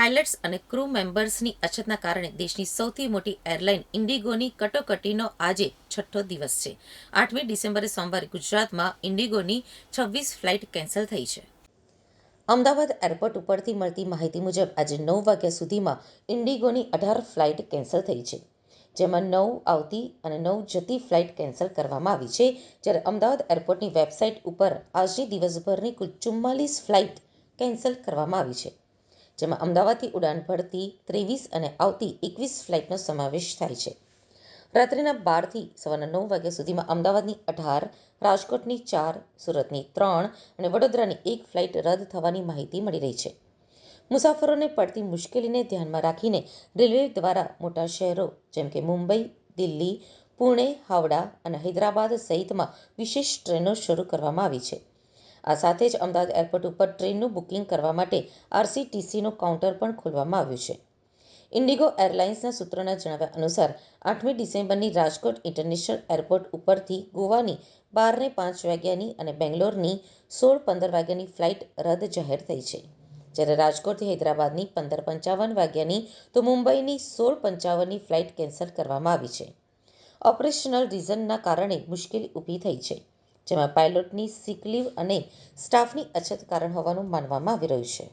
Pilots અને crew મેમ્બર્સની અછતના કારણે દેશની સૌથી મોટી એરલાઇન ઇન્ડિગોની કટોકટીનો આજે છઠ્ઠો દિવસ છે. આઠમી ડિસેમ્બરે સોમવારે ગુજરાતમાં ઇન્ડિગોની છવ્વીસ ફ્લાઇટ કેન્સલ થઈ છે. અમદાવાદ એરપોર્ટ ઉપરથી મળતી માહિતી મુજબ આજે નવ વાગ્યા સુધીમાં ઇન્ડિગોની અઢાર ફ્લાઇટ કેન્સલ થઈ છે. જેમાં નવ આવતી અને નવ જતી ફ્લાઇટ કેન્સલ કરવામાં આવી છે. જ્યારે અમદાવાદ એરપોર્ટની વેબસાઇટ ઉપર આજની દિવસભરની કુલ ચુમ્માલીસ ફ્લાઇટ કેન્સલ કરવામાં આવી છે. જેમાં અમદાવાદથી ઉડાન ભરતી, ત્રેવીસ અને આવતી એકવીસ ફ્લાઇટનો સમાવેશ થાય છે. રાત્રિના બારથી સવારના નવ વાગ્યા સુધીમાં અમદાવાદની અઢાર, રાજકોટની ચાર, સુરતની ત્રણ અને વડોદરાની એક ફ્લાઇટ રદ થવાની માહિતી મળી રહી છે. મુસાફરોને પડતી મુશ્કેલીને ધ્યાનમાં રાખીને રેલવે દ્વારા મોટા શહેરો જેમ કે મુંબઈ, દિલ્હી, પુણે, હાવડા અને હૈદરાબાદ સહિતમાં વિશેષ ટ્રેનો શરૂ કરવામાં આવી છે. આ સાથે જ અમદાવાદ એરપોર્ટ ઉપર ટ્રેનનું બુકિંગ કરવા માટે આરસીટીસીનું કાઉન્ટર પણ ખોલવામાં આવ્યું છે. ઇન્ડિગો એરલાઇન્સના સૂત્રોના જણાવ્યા અનુસાર, આઠમી ડિસેમ્બરની રાજકોટ ઇન્ટરનેશનલ એરપોર્ટ ઉપરથી ગોવાની બારને પાંચ વાગ્યાની અને બેંગ્લોરની સોળ પંદર વાગ્યાની ફ્લાઇટ રદ જાહેર થઈ છે. જ્યારે રાજકોટથી હૈદરાબાદની પંદર પંચાવન વાગ્યાની તો મુંબઈની સોળ પંચાવનની ફ્લાઇટ કેન્સલ કરવામાં આવી છે. ઓપરેશનલ રીઝનના કારણે મુશ્કેલી ઊભી થઈ છે. જેમાં પાયલોટની સિક લીવ અને સ્ટાફની અછત કારણ હોવાનું માનવામાં આવી રહ્યું છે.